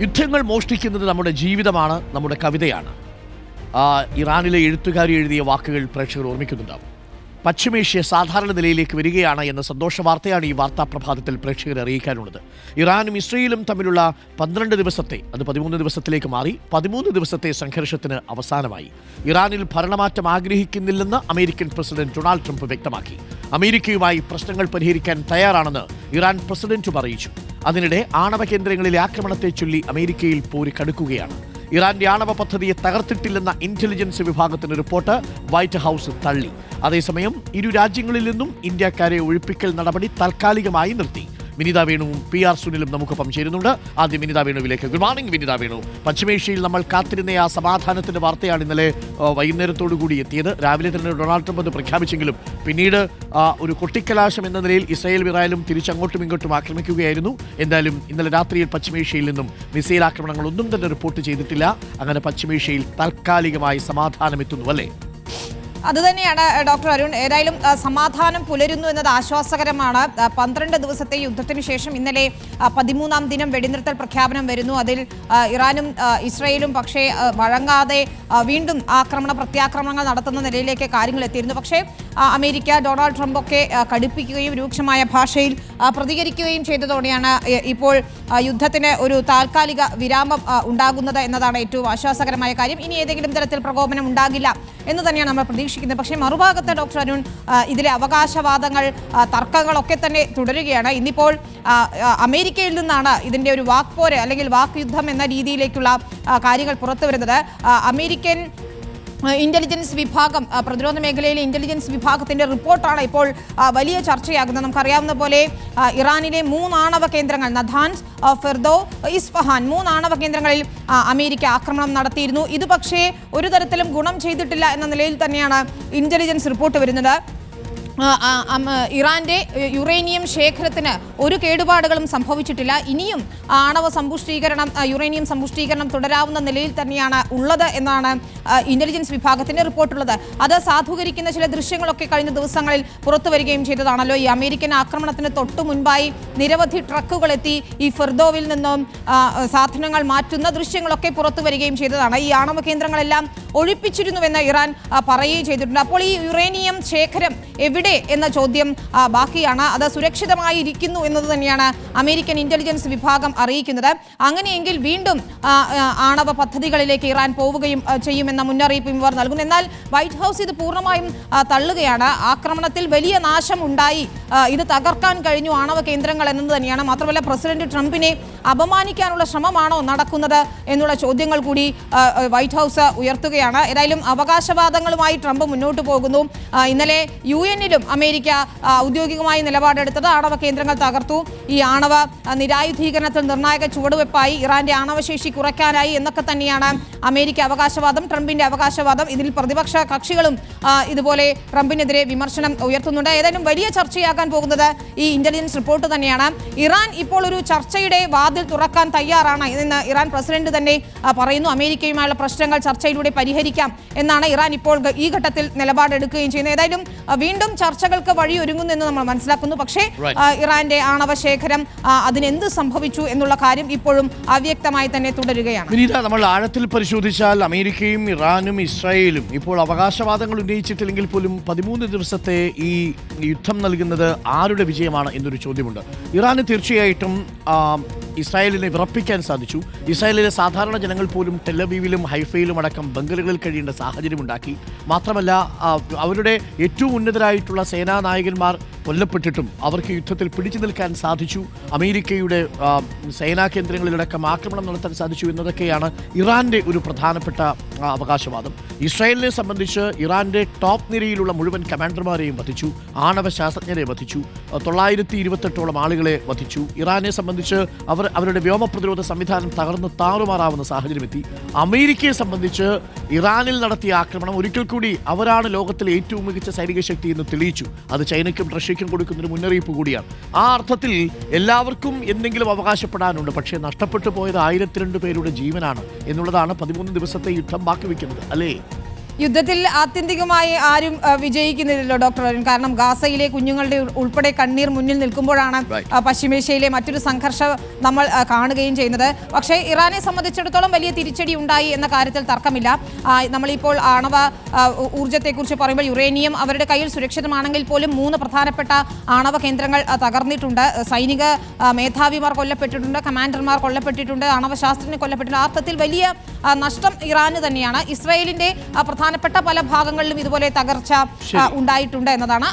യുദ്ധങ്ങൾ മോഷ്ടിക്കുന്നത് നമ്മുടെ ജീവിതമാണ് നമ്മുടെ കവിതയാണ്. ഇറാനിലെ എഴുത്തുകാരി എഴുതിയ വാക്കുകൾ പ്രേക്ഷകർ ഓർമ്മിക്കുന്നുണ്ടാവും. പശ്ചിമേഷ്യ സാധാരണ നിലയിലേക്ക് വരികയാണ് എന്ന സന്തോഷ വാർത്തയാണ് ഈ വാർത്താ പ്രഭാതത്തിൽ പ്രേക്ഷകരെ അറിയിക്കാനുള്ളത്. ഇറാനും ഇസ്രയേലും തമ്മിലുള്ള പന്ത്രണ്ട് ദിവസത്തെ അത് പതിമൂന്ന് ദിവസത്തിലേക്ക് മാറി പതിമൂന്ന് ദിവസത്തെ സംഘർഷത്തിന് അവസാനമായി. ഇറാനിൽ ഭരണമാറ്റം ആഗ്രഹിക്കുന്നില്ലെന്ന് അമേരിക്കൻ പ്രസിഡന്റ് ഡൊണാൾഡ് ട്രംപ് വ്യക്തമാക്കി. അമേരിക്കയുമായി പ്രശ്നങ്ങൾ പരിഹരിക്കാൻ തയ്യാറാണെന്ന് ഇറാൻ പ്രസിഡന്റും അറിയിച്ചു. അതിനിടെ ആണവ കേന്ദ്രങ്ങളിലെ ആക്രമണത്തെ ചൊല്ലി അമേരിക്കയിൽ പോര് കടുക്കുകയാണ്. ഇറാന്റെ ആണവ പദ്ധതിയെ തകർത്തിട്ടില്ലെന്ന ഇന്റലിജൻസ് വിഭാഗത്തിന്റെ റിപ്പോർട്ട് വൈറ്റ് ഹൗസ് തള്ളി. അതേസമയം ഇരു രാജ്യങ്ങളിൽ നിന്നും ഇന്ത്യക്കാരെ ഒഴിപ്പിക്കൽ നടപടി താൽക്കാലികമായി നിർത്തി. വിനിത വേണുവും പി ആർ സുനിലും നമുക്കൊപ്പം ചേരുന്നുണ്ട് ആദ്യം Vinitha വേണുവിലേക്ക്. Good morning Vinitha Venu. പശ്ചിമേഷ്യയിൽ നമ്മൾ കാത്തിരുന്ന ആ സമാധാനത്തിന്റെ വാർത്തയാണ് ഇന്നലെ വൈകുന്നേരത്തോടു കൂടി എത്തിയത്. രാവിലെ തന്നെ ഡൊണാൾഡ് ട്രംപ് അത് പ്രഖ്യാപിച്ചെങ്കിലും പിന്നീട് ഒരു കൊട്ടിക്കലാശം എന്ന നിലയിൽ ഇസ്രായേൽ ഇറാനും തിരിച്ചങ്ങോട്ടും ഇങ്ങോട്ടും ആക്രമിക്കുകയായിരുന്നു. എന്തായാലും ഇന്നലെ രാത്രിയിൽ പശ്ചിമേഷ്യയിൽ നിന്നും മിസൈൽ ആക്രമണങ്ങൾ ഒന്നും തന്നെ റിപ്പോർട്ട് ചെയ്തിട്ടില്ല. അങ്ങനെ പശ്ചിമേഷ്യയിൽ താൽക്കാലികമായി സമാധാനം എത്തുന്നു അല്ലേ? അതുതന്നെയാണ് തന്നെയാണ് ഡോക്ടർ അരുൺ. ഏതായാലും സമാധാനം പുലരുന്നു എന്നത് ആശ്വാസകരമാണ്. പന്ത്രണ്ട് ദിവസത്തെ യുദ്ധത്തിന് ശേഷം ഇന്നലെ പതിമൂന്നാം ദിനം വെടിനിർത്തൽ പ്രഖ്യാപനം വരുന്നു. അതിൽ ഇറാനും ഇസ്രയേലും പക്ഷേ വഴങ്ങാതെ വീണ്ടും ആക്രമണ പ്രത്യാക്രമണങ്ങൾ നടത്തുന്ന നിലയിലേക്ക് കാര്യങ്ങൾ എത്തിയിരുന്നു. പക്ഷേ അമേരിക്ക ഡൊണാൾഡ് ട്രംപ് ഒക്കെ കടുപ്പിക്കുകയും രൂക്ഷമായ ഭാഷയിൽ പ്രതികരിക്കുകയും ചെയ്തതോടെയാണ് ഇപ്പോൾ യുദ്ധത്തിന് ഒരു താൽക്കാലിക വിരാമം ഉണ്ടാകുന്നത് എന്നതാണ് ഏറ്റവും ആശ്വാസകരമായ കാര്യം. ഇനി ഏതെങ്കിലും തരത്തിൽ പ്രകോപനം ഉണ്ടാകില്ല എന്ന് തന്നെയാണ് നമ്മൾ പ്രതീക്ഷിക്കുന്നത്. പക്ഷേ മറുഭാഗത്ത് ഡോക്ടർ അരുൺ ഇതിലെ അവകാശവാദങ്ങൾ തർക്കങ്ങളൊക്കെ തന്നെ തുടരുകയാണ്. ഇന്നിപ്പോൾ അമേരിക്കയിൽ നിന്നാണ് ഇതിന്റെ ഒരു വാക്പോര് അല്ലെങ്കിൽ വാക്ക് യുദ്ധം എന്ന രീതിയിലേക്കുള്ള കാര്യങ്ങൾ പുറത്തു വരുന്നത് അമേരിക്കൻ ഇന്റലിജൻസ് വിഭാഗം പ്രതിരോധ മേഖലയിലെ ഇന്റലിജൻസ് വിഭാഗത്തിന്റെ റിപ്പോർട്ടാണ് ഇപ്പോൾ വലിയ ചർച്ചയാകുന്നത്. നമുക്കറിയാവുന്ന പോലെ ഇറാനിലെ മൂന്നാണവ കേന്ദ്രങ്ങൾ നഥാൻസ് ഫെർദോ ഇസ്ഫഹാൻ മൂന്നാണവ കേന്ദ്രങ്ങളിൽ അമേരിക്ക ആക്രമണം നടത്തിയിരുന്നു. ഇത് പക്ഷേ ഒരു തരത്തിലും ഗുണം ചെയ്തിട്ടില്ല എന്ന നിലയിൽ തന്നെയാണ് ഇന്റലിജൻസ് റിപ്പോർട്ട് വരുന്നത്. ഇറാന്റെ യുറേനിയം ശേഖരത്തിന് ഒരു കേടുപാടുകളും സംഭവിച്ചിട്ടില്ല. ഇനിയും ആണവ സമ്പുഷ്ടീകരണം യുറേനിയം സമ്പുഷ്ടീകരണം തുടരാവുന്ന നിലയിൽ തന്നെയാണ് ഉള്ളത് എന്നാണ് ഇന്റലിജൻസ് വിഭാഗത്തിന്റെ റിപ്പോർട്ടുള്ളത്. അത് സാധൂകരിക്കുന്ന ചില ദൃശ്യങ്ങളൊക്കെ കഴിഞ്ഞ ദിവസങ്ങളിൽ പുറത്തു വരികയും ചെയ്തതാണല്ലോ. ഈ അമേരിക്കൻ ആക്രമണത്തിന് തൊട്ടു മുൻപായി നിരവധി ട്രക്കുകൾ എത്തി ഈ ഫെർദോവിൽ നിന്നും സാധനങ്ങൾ മാറ്റുന്ന ദൃശ്യങ്ങളൊക്കെ പുറത്തു വരികയും ചെയ്തതാണ്. ഈ ആണവ കേന്ദ്രങ്ങളെല്ലാം ഒഴിപ്പിച്ചിരുന്നുവെന്ന് ഇറാൻ പറയുകയും ചെയ്തിട്ടുണ്ട്. അപ്പോൾ ഈ യുറേനിയം ശേഖരം എവിടെ എന്ന ചോദ്യം ബാക്കിയാണ്. അത് സുരക്ഷിതമായി ഇരിക്കുന്നു എന്നത് തന്നെയാണ് അമേരിക്കൻ ഇന്റലിജൻസ് വിഭാഗം അറിയിക്കുന്നത്. അങ്ങനെയെങ്കിൽ വീണ്ടും ആണവ പദ്ധതികളിലേക്ക് ഇറാൻ പോവുകയും ചെയ്യുമെന്ന മുന്നറിയിപ്പും ഇവർ നൽകുന്നു. എന്നാൽ വൈറ്റ് ഹൗസ് ഇത് പൂർണമായും തള്ളുകയാണ്. ആക്രമണത്തിൽ വലിയ നാശം ഉണ്ടായി ഇത് തകർക്കാൻ കഴിഞ്ഞു ആണവ കേന്ദ്രങ്ങൾ എന്നത് തന്നെയാണ്. മാത്രമല്ല പ്രസിഡന്റ് ട്രംപിനെ അപമാനിക്കാനുള്ള ശ്രമമാണോ നടക്കുന്നത് എന്നുള്ള ചോദ്യങ്ങൾ കൂടി വൈറ്റ് ഹൗസ് ഉയർത്തുകയാണ്. ഏതായാലും അവകാശവാദങ്ങളുമായി ട്രംപ് മുന്നോട്ട് പോകുന്നു. ഇന്നലെ യു എന്നിലും അമേരിക്ക ആ, ഔദ്യോഗികമായി നിലപാടെടുത്തത് ആണവ കേന്ദ്രങ്ങൾ തകർത്തു. ഈ ആണവ നിരായുധീകരണത്തിൽ നിർണായക ചുവടുവെപ്പായി ഇറാന്റെ ആണവശേഷി കുറയ്ക്കാനായി എന്നൊക്കെ തന്നെയാണ് അമേരിക്ക അവകാശവാദം ട്രംപിന്റെ അവകാശവാദം. ഇതിൽ പ്രതിപക്ഷ കക്ഷികളും ഇതുപോലെ ട്രംപിനെതിരെ വിമർശനം ഉയർത്തുന്നുണ്ട്. ഏതായാലും വലിയ ചർച്ചയാകാൻ പോകുന്നത് ഈ ഇന്റലിജൻസ് റിപ്പോർട്ട് തന്നെയാണ്. ഇറാൻ ഇപ്പോൾ ഒരു ചർച്ചയുടെ വാതിൽ തുറക്കാൻ തയ്യാറാണ് എന്ന് ഇറാൻ പ്രസിഡന്റ് തന്നെ പറയുന്നു. അമേരിക്കയുമായുള്ള പ്രശ്നങ്ങൾ ചർച്ചയിലൂടെ പരിഹരിക്കാം എന്നാണ് ഇറാൻ ഇപ്പോൾ ഈ ഘട്ടത്തിൽ നിലപാടെടുക്കുകയും ചെയ്യുന്നത്. ഏതായാലും വീണ്ടും ചർച്ചകൾക്ക് വഴിയൊരുങ്ങുന്നു എന്ന് നമ്മൾ മനസ്സിലാക്കുന്നു. പക്ഷേ ഇറാന്റെ ആണവ ശേഖരം അതിനെന്ത് സംഭവിച്ചു എന്നുള്ള കാര്യം ഇപ്പോഴും അവ്യക്തമായി തന്നെ തുടരുകയാണ്. വിനീത നമ്മൾ ആഴത്തിൽ പരിശോധിച്ചാൽ അമേരിക്കയും ഇറാനും ഇസ്രായേലും ഇപ്പോൾ അവകാശവാദങ്ങൾ ഉന്നയിച്ചിട്ടില്ലെങ്കിൽ പോലും പതിമൂന്ന് ദിവസത്തെ ഈ യുദ്ധം നൽകുന്നത് ആരുടെ വിജയമാണ് എന്നൊരു ചോദ്യമുണ്ട്. ഇറാന് തീർച്ചയായിട്ടും ഇസ്രായേലിനെ വിറപ്പിക്കാൻ സാധിച്ചു. ഇസ്രായേലിലെ സാധാരണ ജനങ്ങൾ പോലും ടെലബീവിലും ഹൈഫയിലും അടക്കം ബംഗലുകളിൽ കഴിയേണ്ട സാഹചര്യമുണ്ടാക്കി മാത്രമല്ല അവരുടെ ഏറ്റവും ഉന്നതരായിട്ടുള്ള സേനാ നായകന്മാർ കൊല്ലപ്പെട്ടിട്ടും അവർക്ക് യുദ്ധത്തിൽ പിടിച്ചു നിൽക്കാൻ സാധിച്ചു. അമേരിക്കയുടെ സേനാ കേന്ദ്രങ്ങളിലടക്കം ആക്രമണം നടത്താൻ സാധിച്ചു എന്നതൊക്കെയാണ് ഇറാന്റെ ഒരു പ്രധാനപ്പെട്ട അവകാശവാദം. ഇസ്രായേലിനെ സംബന്ധിച്ച് ഇറാന്റെ ടോപ്പ് നിരയിലുള്ള മുഴുവൻ കമാൻഡർമാരെയും വധിച്ചു ആണവ ശാസ്ത്രജ്ഞരെ വധിച്ചു തൊള്ളായിരത്തി ഇരുപത്തെട്ടോളം ആളുകളെ വധിച്ചു. ഇറാനെ സംബന്ധിച്ച് അവർ അവരുടെ വ്യോമ പ്രതിരോധ സംവിധാനം തകർന്ന് താറുമാറാവുന്ന സാഹചര്യമെത്തി. അമേരിക്കയെ സംബന്ധിച്ച് ഇറാനിൽ നടത്തിയ ആക്രമണം ഒരിക്കൽ കൂടി അവരാണ് ലോകത്തിലെ ഏറ്റവും മികച്ച സൈനിക ശക്തി എന്ന് തെളിയിച്ചു. അത് ചൈനയ്ക്കും റഷ്യയ്ക്കും കൊടുക്കുന്നൊരു മുന്നറിയിപ്പ് കൂടിയാണ്. ആ അർത്ഥത്തിൽ എല്ലാവർക്കും എന്തെങ്കിലും അവകാശപ്പെടാനുണ്ട്. പക്ഷേ നഷ്ടപ്പെട്ടു പോയത് ആയിരത്തി രണ്ട് പേരുടെ ജീവനാണ് എന്നുള്ളതാണ് പതിമൂന്ന് ദിവസത്തെ യുദ്ധം ബാക്കി വയ്ക്കുന്നത് അല്ലേ? യുദ്ധത്തിൽ ആത്യന്തികമായി ആരും വിജയിക്കുന്നില്ലല്ലോ ഡോക്ടർ അരുൺ. കാരണം ഗാസയിലെ കുഞ്ഞുങ്ങളുടെ ഉൾപ്പെടെ കണ്ണീർ മുന്നിൽ നിൽക്കുമ്പോഴാണ് പശ്ചിമേഷ്യയിലെ മറ്റൊരു സംഘർഷം നമ്മൾ കാണുകയും ചെയ്യുന്നത്. പക്ഷേ ഇറാനെ സംബന്ധിച്ചിടത്തോളം വലിയ തിരിച്ചടി ഉണ്ടായി എന്ന കാര്യത്തിൽ തർക്കമില്ല. നമ്മളിപ്പോൾ ആണവ ഊർജത്തെക്കുറിച്ച് പറയുമ്പോൾ യുറേനിയം അവരുടെ കയ്യിൽ സുരക്ഷിതമാണെങ്കിൽ പോലും മൂന്ന് പ്രധാനപ്പെട്ട ആണവ കേന്ദ്രങ്ങൾ തകർന്നിട്ടുണ്ട്. സൈനിക മേധാവിമാർ കൊല്ലപ്പെട്ടിട്ടുണ്ട് കമാൻഡർമാർ കൊല്ലപ്പെട്ടിട്ടുണ്ട് ആണവ ശാസ്ത്രജ്ഞർ കൊല്ലപ്പെട്ടിട്ടുണ്ട്. അർത്ഥത്തിൽ വലിയ നഷ്ടം ഇറാന് തന്നെയാണ്. ഇസ്രയേലിന്റെ പ്രധാനപ്പെട്ട പല ഭാഗങ്ങളിലും ഇതുപോലെ തകർച്ച ഉണ്ടായിട്ടുണ്ട് എന്നതാണ്